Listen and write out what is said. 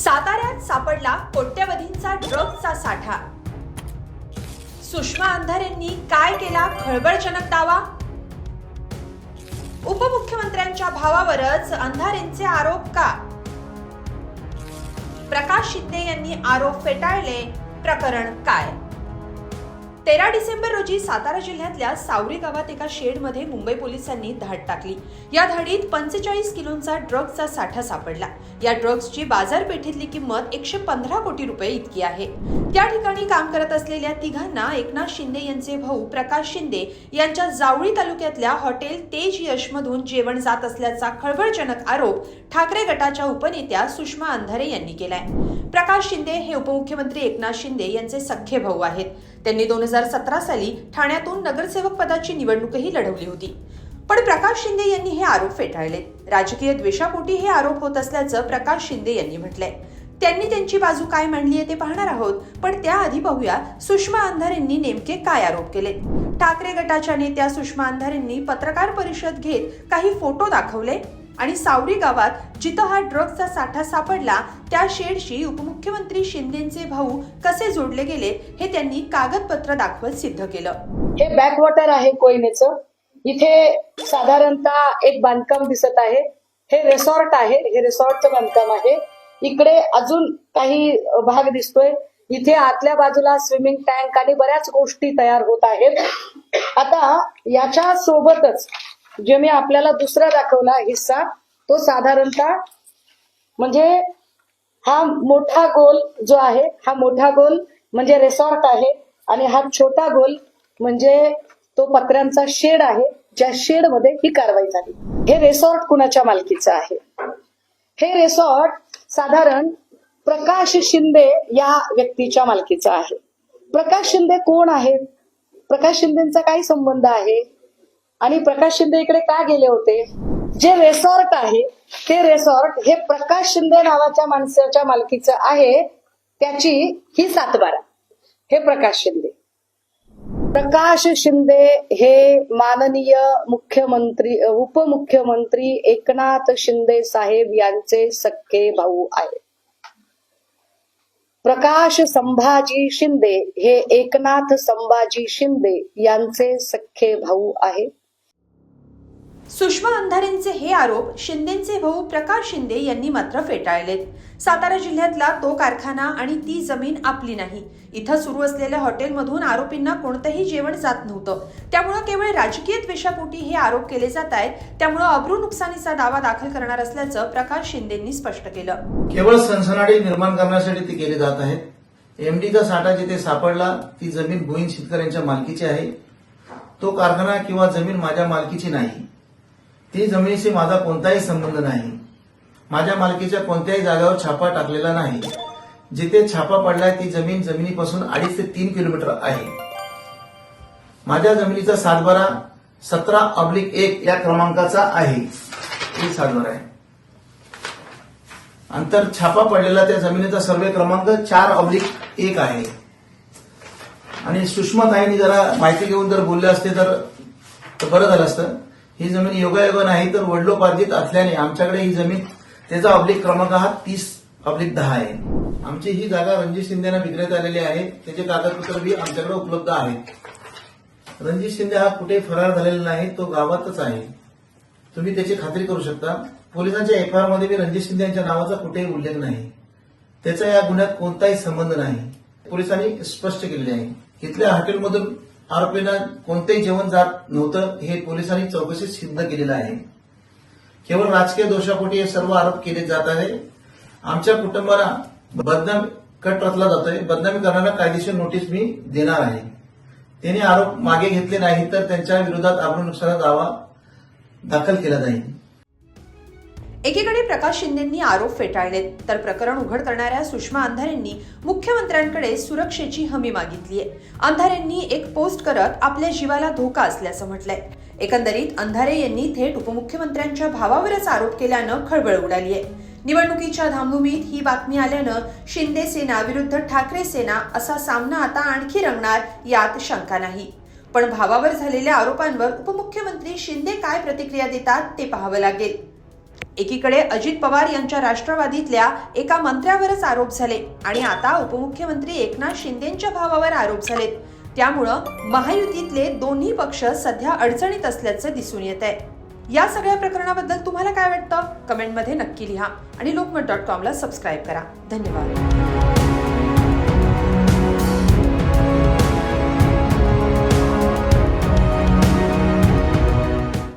साताऱ्यात सापडला कोट्यवधींचा ड्रग्जचा साठा. सुषमा अंधारेंनी काय केला खळबळजनक दावा? उपमुख्यमंत्र्यांच्या भावावरच अंधारेंचे आरोप का? प्रकाश शिंदे यांनी आरोप फेटाळले प्रकरण काय? तेरा डिसेंबर रोजी सातारा जिल्ह्यातल्या सावरी गावात एका शेडमध्ये मुंबई पोलिसांनी धाड टाकली. या धाडीत पंचेचाळीस किलोंचा ड्रग्जचा साठा सापडला. या ड्रग्जची बाजारपेठेतली किंमत एकशे पंधरा कोटी रुपये इतकी आहे. त्या ठिकाणी काम करत असलेल्या तिघांना एकनाथ शिंदे यांचे भाऊ प्रकाश शिंदे यांच्या जावळी तालुक्यातल्या हॉटेल तेज यशमधून जेवण जात असल्याचा खळबळजनक आरोप ठाकरे गटाच्या उपनेत्या सुषमा अंधारे यांनी केलाय. प्रकाश शिंदे हे उपमुख्यमंत्री एकनाथ शिंदे यांचे सख्खे भाऊ आहेत. त्यांनी दोन हजार सतरा साली ठाण्यातून नगरसेवक पदाची निवडणूकही लढवली होती. पण प्रकाश शिंदे यांनी हे आरोप फेटाळले. राजकीय द्वेषापोटी हे आरोप होत असल्याचं प्रकाश शिंदे यांनी म्हटलंय. त्यांनी त्यांची बाजू काय मांडली आहे ते पाहणार आहोत पण त्याआधी पाहूया सुषमा अंधारेंनी नेमके काय आरोप केले. ठाकरे गटाच्या नेत्या सुषमा अंधारेंनी पत्रकार परिषद घेत काही फोटो दाखवले आणि सावरी गावात जिथं हा ड्रग्जचा साठा सापडला त्या शेडशी उपमुख्यमंत्री शिंदेचे भाऊ कसे जोडले गेले हे त्यांनी कागदपत्र दाखवत सिद्ध केलं. हे बॅकवॉटर आहे कोयनेचं. इथे साधारणतः एक बांधकाम दिसत आहे. हे रिसॉर्ट आहे. हे रिसॉर्टचं बांधकाम आहे. इकडे अजून काही भाग दिसतोय. इथे आतल्या बाजूला स्विमिंग टँक आणि बऱ्याच गोष्टी तयार होत आहेत. आता याच्या सोबतच जे मी आपल्याला दुसरा दाखवला हिस्सा तो साधारणतः म्हणजे हा मोठा गोल जो आहे हा मोठा गोल म्हणजे रिसॉर्ट आहे आणि हा छोटा गोल म्हणजे तो पत्र्यांचा शेड आहे ज्या शेडमध्ये ही कारवाई झाली. हे रेसॉर्ट कुणाच्या मालकीचं आहे? हे रेसॉर्ट साधारण प्रकाश शिंदे या व्यक्तीच्या मालकीचं आहे. प्रकाश शिंदे कोण आहेत प्रकाश शिंदेचा काय संबंध आहे? आणि प्रकाश शिंदे इकडे का गेले होते? जे रेसॉर्ट आहे ते रेसॉर्ट हे प्रकाश शिंदे नावाच्या माणसाच्या मालकीचं आहे त्याची ही सातबारा. हे प्रकाश शिंदे. प्रकाश शिंदे हे माननीय मुख्यमंत्री उपमुख्यमंत्री एकनाथ शिंदे साहेब यांचे सख्खे भाऊ आहेत. प्रकाश संभाजी शिंदे हे एकनाथ संभाजी शिंदे यांचे सख्खे भाऊ आहेत. सुषमा अंधारेंचे हे आरोप शिंदेचे भाऊ प्रकाश शिंदे यांनी मात्र फेटाळलेत. सातारा जिल्ह्यातला तो कारखाना आणि ती जमीन आपली नाही. इथं सुरू असलेल्या हॉटेलमधून आरोपींना कोणतंही जेवण जात नव्हतं. त्यामुळं केवळ राजकीय द्वेषापोटी हे आरोप केले जात आहेत. त्यामुळं अब्रू नुकसानीचा दावा दाखल करणार असल्याचं प्रकाश शिंदेंनी स्पष्ट केलं. केवळ सनसनाटी निर्माण करण्यासाठी ते केले जात आहेत. एमडीचा साठा जिथे सापडला ती जमीन भुईन शेतकऱ्यांच्या मालकीची आहे. तो कारखाना किंवा जमीन माझ्या मालकीची नाही. ती जमिनीशी माझा कोणताही संबंध नाही. माझ्या मालकीच्या कोणत्याही जागेवर छापा टाकलेला नाही. जिथे छापा पडलाय ती जमीन जमिनीपासून अडीच ते तीन किलोमीटर आहे. माझ्या जमिनीचा सातबारा सतरा ऑब्लिक एक या क्रमांकाचा आहे. ही सातबारा आहे. अंतर छापा पडलेला त्या जमिनीचा सर्वे क्रमांक चार ऑब्लिक एक आहे. आणि सुषमा ताईंनी जरा माहिती घेऊन जर बोलले असते तर बरं झालं असतं. ही जमीन योगायोग नाही तर वडलोपार्जित असल्याने आमच्याकडे ही जमीन त्याचा अब्लिक क्रमांक हा तीस अब्लिक दहा आहे. आमची ही जागा रणजित शिंदेना विक्रेत आलेली आहे. त्याचे कागदपत्र बी आमच्याकडे उपलब्ध आहेत. रणजित शिंदे हा कुठे फरार झालेला नाही तो गावातच आहे. तुम्ही त्याची खात्री करू शकता. पोलिसांच्या एफआयआरमध्ये बी रणजित शिंदे यांच्या नावाचा कुठेही उल्लेख नाही. त्याचा या गुन्ह्यात कोणताही संबंध नाही. पोलिसांनी स्पष्ट केलेले आहे. इथल्या हॉटेलमधून आरोपींना कोणतेही जेवण जात नव्हतं हे पोलिसांनी चौकशीत सिद्ध केलेलं आहे. केवळ राजकीय दोषापोटी हे सर्व आरोप केले जात आहे. आमच्या कुटुंबाला बदनाम कट रचला जातोय. बदनामी करणारा कायदेशीर नोटीस मी देणार आहे. त्यांनी आरोप मागे घेतले नाही तर त्यांच्या विरोधात आबरू नुकसानाचा दावा दाखल केला जाईल. एकीकडे प्रकाश शिंदेंनी आरोप फेटाळलेत तर प्रकरण उघड करणाऱ्या सुषमा अंधारेंनी मुख्यमंत्र्यांकडे सुरक्षेची हमी मागितलीये. अंधारेंनी एक पोस्ट करत आपल्या जीवाला धोका असल्याचं म्हटलंय. एकंदरीत अंधारे यांनी थेट उपमुख्यमंत्र्यांच्या भावावरच आरोप केल्यानं खळबळ उडालीय. निवडणुकीच्या धामधुमीत ही बातमी आल्यानं शिंदे सेना विरुद्ध ठाकरे सेना असा सामना आता आणखी रंगणार यात शंका नाही. पण भावावर झालेल्या आरोपांवर उपमुख्यमंत्री शिंदे काय प्रतिक्रिया देतात ते पाहावं लागेल. एकीकडे अजित पवार यांच्या राष्ट्रवादीतल्या एका मंत्र्यावरच आरोप झाले आणि आता उपमुख्यमंत्री एकनाथ शिंदेच्या भावावर आरोप झालेत. त्यामुळं महायुतीतले दोन्ही पक्ष सध्या अडचणीत असल्याचं दिसून येत आहे. या सगळ्या प्रकरणाबद्दल तुम्हाला काय वाटतं? कमेंटमध्ये नक्की लिहा आणि लोकमत डॉट कॉमला सबस्क्राईब करा. धन्यवाद.